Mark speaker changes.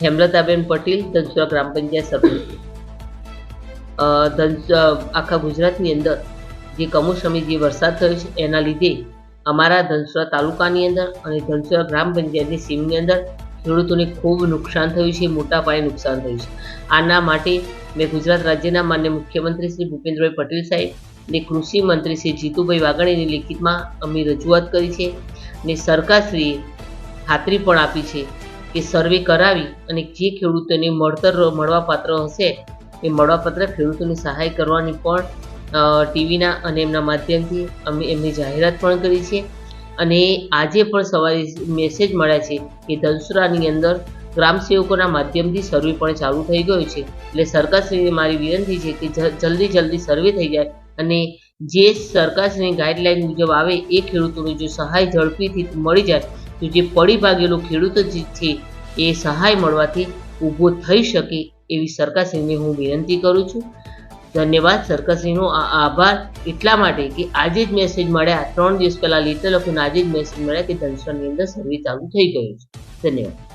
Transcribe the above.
Speaker 1: હેમલતાબેન પટેલ, ધનસુરા ગ્રામ પંચાયત સભ્ય. ધનસ આખા ગુજરાતની અંદર જે કમોસમી જે વરસાદ થયો છે, એના લીધે અમારા ધનસુરા તાલુકાની અંદર અને ધનસુરા ગ્રામ પંચાયતની સીમની અંદર ખેડૂતોને ખૂબ નુકસાન થયું છે, મોટા પાયે નુકસાન થયું છે. આના માટે મેં ગુજરાત રાજ્યના માન્ય મુખ્યમંત્રી શ્રી ભૂપેન્દ્રભાઈ પટેલ સાહેબ ને કૃષિ મંત્રી શ્રી જીતુભાઈ વાઘાણીની લેખિતમાં અમે રજૂઆત કરી છે ને સરકારશ્રીએ ખાતરી પણ આપી છે કે સર્વે કરાવી અને જે ખેડૂતોને મળતર મળવાપાત્ર હશે, એ મળવાપાત્ર ખેડૂતોની સહાય કરવાની પણ ટીવીના અને એમના માધ્યમથી અમે એમની જાહેરાત પણ કરી છે. અને આજે પણ સવારે મેસેજ મળ્યા છે કે ધનસુરાની અંદર ગ્રામ સેવકોના માધ્યમથી સર્વે પણ ચાલુ થઈ ગયો છે. એટલે સરકારશ્રીને મારી વિનંતી છે કે જલ્દી જલ્દી સર્વે થઈ જાય અને જે સરકારશ્રીની ગાઈડલાઈન મુજબ આવે એ ખેડૂતોને જો સહાય ઝડપીથી મળી જાય તો જે પડી ભાગેલો ખેડૂત જે છે, એ સહાય મળવાથી ઊભો થઈ શકે એવી સરકારશ્રીને હું વિનંતી કરું છું. ધન્યવાદ સરકારશ્રીનો, આ આભાર. એટલા માટે કે આજે જ મેસેજ મળ્યા, ત્રણ દિવસ પહેલાં લેટર લખ્યું આજે જ મેસેજ મળ્યા કે ધનસરની અંદર સર્વે ચાલુ થઈ ગયું છે. ધન્યવાદ.